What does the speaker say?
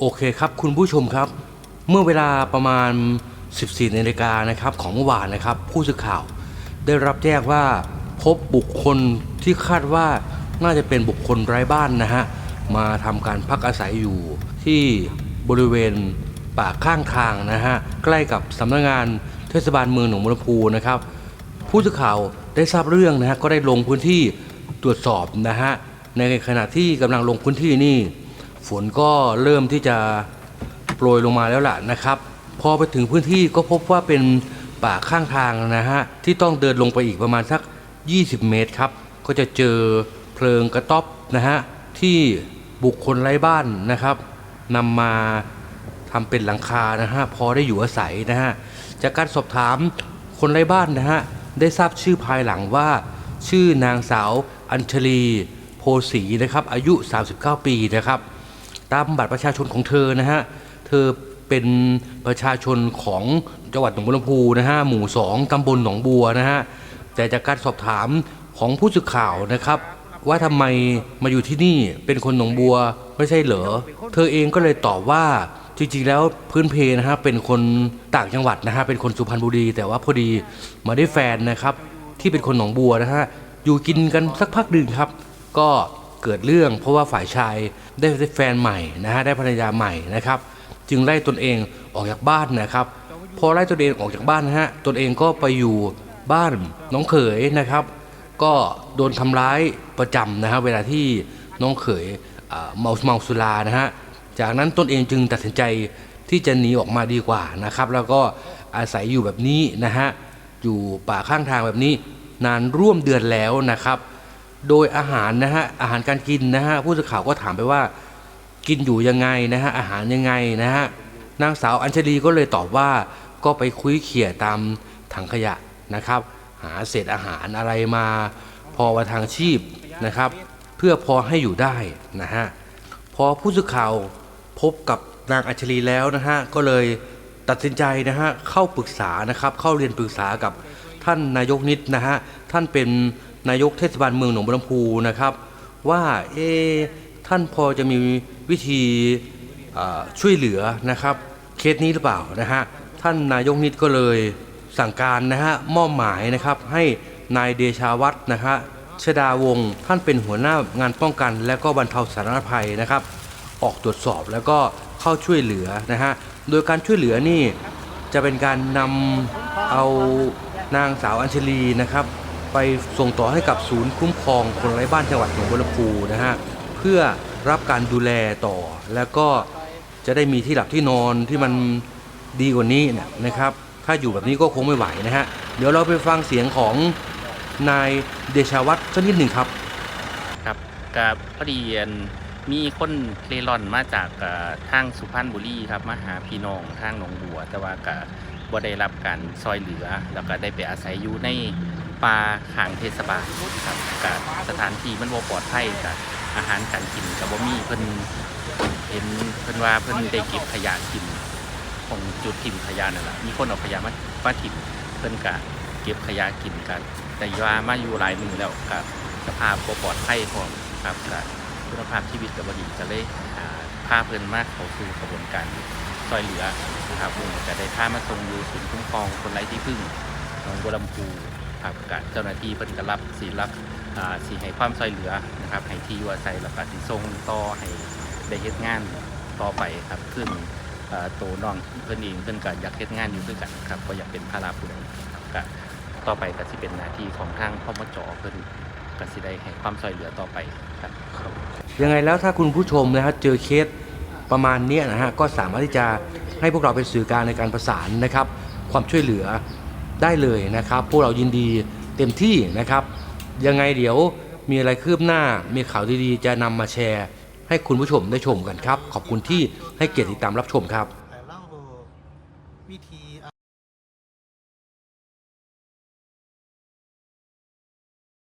โอเคครับคุณผู้ชมครับ เมื่อเวลาประมาณ 14นาฬิกานะครับของเมื่อวานนะครับ ผู้สื่อข่าว ได้รับแจ้งว่าพบบุคคลที่คาดว่าน่าจะเป็นบุคคลไร้บ้านนะฮะมาทำการพักอาศัยอยู่ที่บริเวณป่าข้างทางนะฮะใกล้กับสำนักงานเทศบาลเมืองหนองบัวลำพูนะครับ ผู้สื่อข่าวได้ทราบเรื่องนะฮะก็ได้ลงพื้นที่ตรวจสอบนะฮะในขณะที่กำลังลงพื้นที่นี่ ฝนก็เริ่มที่จะโปรยลงมาแล้วล่ะนะครับ พอไปถึงพื้นที่ก็พบว่าเป็นป่าข้างทางนะฮะ ที่ต้องเดินลงไปอีกประมาณสัก 20 เมตรครับ ก็จะเจอเพลิงกระต๊อบนะฮะ ที่บุคคลไร้บ้านนะครับนำมาทำเป็นหลังคานะฮะ พอได้อยู่อาศัยนะฮะ จากการสอบถามคนไร้บ้านนะฮะ ได้ทราบชื่อภายหลังว่า ชื่อนางสาวอัญชลีโพสีนะครับ อายุ 39 ปีนะครับ ตามบัตรประชาชนของเธอนะฮะ เธอเป็นประชาชนของจังหวัดหนองบัวลำพูนะฮะ หมู่ 2 ตำบลหนองบัวนะฮะ แต่จากการสอบถามของผู้สื่อข่าวนะครับ ว่าทำไมมาอยู่ที่นี่เป็นคนหนองบัวไม่ใช่เหรอ เธอเองก็เลยตอบว่าจริงๆแล้วพื้นเพนะฮะเป็นคนต่างจังหวัดนะฮะเป็นคนสุพรรณบุรี แต่ว่าพอดีมาได้แฟนนะครับ ที่เป็นคนหนองบัวนะฮะอยู่กินกันสักพักหนึ่งครับ ก็ เกิดเรื่อง เพราะว่าฝ่ายชายได้ได้แฟนใหม่นะฮะได้ภรรยาใหม่นะครับ จึงไล่ตนเองออกจากบ้านนะครับพอไล่ตนเองออกจากบ้านนะฮะตนเองก็ไปอยู่บ้านน้องเขยนะครับ ก็โดนทำร้ายประจำนะฮะเวลาที่น้องเขยอ่าเมาเมาสุรานะฮะจากนั้นตนเองจึงตัดสินใจที่จะหนีออกมาดีกว่านะครับ แล้วก็อาศัยอยู่แบบนี้นะฮะอยู่ป่าข้างทางแบบนี้นานร่วมเดือนแล้วนะครับ โดยอาหารนะฮะอาหารการกินนะฮะผู้สื่อข่าวก็ถามไปว่า กินอยู่ยังไงนะฮะอาหารยังไงนะฮะนางสาวอัญชลีก็เลยตอบว่าก็ไปคุยเขี่ยตามถังขยะนะครับ หาเศษอาหารอะไรมา พอประทางชีพนะครับ เพื่อพอให้อยู่ได้นะฮะพอผู้สื่อข่าวพบกับนางอัญชลีแล้วนะฮะก็เลยตัดสินใจนะฮะเข้าปรึกษานะครับ เข้าเรียนปรึกษากับท่านนายกนิดนะฮะท่านเป็น นายกเทศบาลเมืองหนองบัวลำพูนะครับ ว่าเอท่านพอจะมีวิธีช่วยเหลือนะครับเคสนี้หรือเปล่านะฮะท่านนายกนิดก็เลยสั่งการนะฮะมอบหมายนะครับให้นายเดชาวัฒนะฮะชดาวงท่านเป็นหัวหน้างานป้องกัน และก็บรรเทาสาธารณภัยนะครับ ออกตรวจสอบแล้วก็เข้าช่วยเหลือนะฮะโดยการช่วยเหลือนี่จะเป็นการนำเอานางสาวอัญชลีนะครับ ไปส่งต่อให้กับศูนย์คุ้มครองคนไร้บ้านจังหวัดหนองบัวลำพูนะฮะเพื่อรับการดูแลต่อ แล้วก็จะได้มีที่หลับที่นอนที่มันดีกว่านี้นะครับ ถ้าอยู่แบบนี้ก็คงไม่ไหวนะฮะเดี๋ยวเราไปฟังเสียงของนายเดชาวัฒน์สักนิดหนึ่งครับครับกับพอดีอันมีคนเร่ร่อนมาจากทางสุพรรณบุรีครับมาหาพี่น้องทางหนองบัว แต่ว่าก็บ่ได้รับการซอยเหลือ แล้วก็ได้ไปอาศัยอยู่ใน ป่าขางเทศบาลครับกับสถานที่มันบ่ปลอดภัยกับอาหารการกินกับบ่มีเพิ่นเห็นเพิ่นว่าเพิ่นได้เก็บขยะกินของจุดถิ่มขยะนั่นแหละมีคนเอาขยะมามาถิ่มเพิ่นก็เก็บขยะกินกัน แต่ว่ามาอยู่หลายมือแล้วกับสภาพบ่ปลอดภัยพร้อมครับกับคุณภาพชีวิตกับบดีจะเลยหาผ้าเพิ่นมากเขาสู่กระบวนการซอยเหลือนะครับลุงจะได้ผ้ามาส่งอยู่ศูนย์คุ้มครองคนไร้ที่พึ่งหนองบัวลำพู ครับกับเจ้าหน้าที่เพิ่นก็รับสีรับอ่าสีให้ความซอยเหลือนะครับให้ที่อยู่อาศัยแล้วก็สิส่งต่อให้ได้เฮ็ดงานต่อไปครับขึ้นอ่าโตน้องเพิ่นเองเพิ่นก็อยากเฮ็ดงานอยู่ด้วยกันครับก็อยากเป็นภาระผู้ใดครับก็ต่อไปก็สิเป็นหน้าที่ของทางพมจเพิ่นก็สิได้ให้ความซอยเหลือต่อไปครับยังไงแล้วถ้าคุณผู้ชมนะครับเจอเคสประมาณนี้นะฮะก็สามารถที่จะให้พวกเราเป็นสื่อกลางในการประสานนะครับ ความช่วยเหลือ ได้เลยนะครับ พวกเรายินดีเต็มที่นะครับ ยังไงเดี๋ยวมีอะไรคืบหน้ามีข่าวดีๆ จะนำมาแชร์ ให้คุณผู้ชมได้ชมกันครับ ขอบคุณที่ให้เกียรติติดตามรับชมครับ แต่เล่าวิธี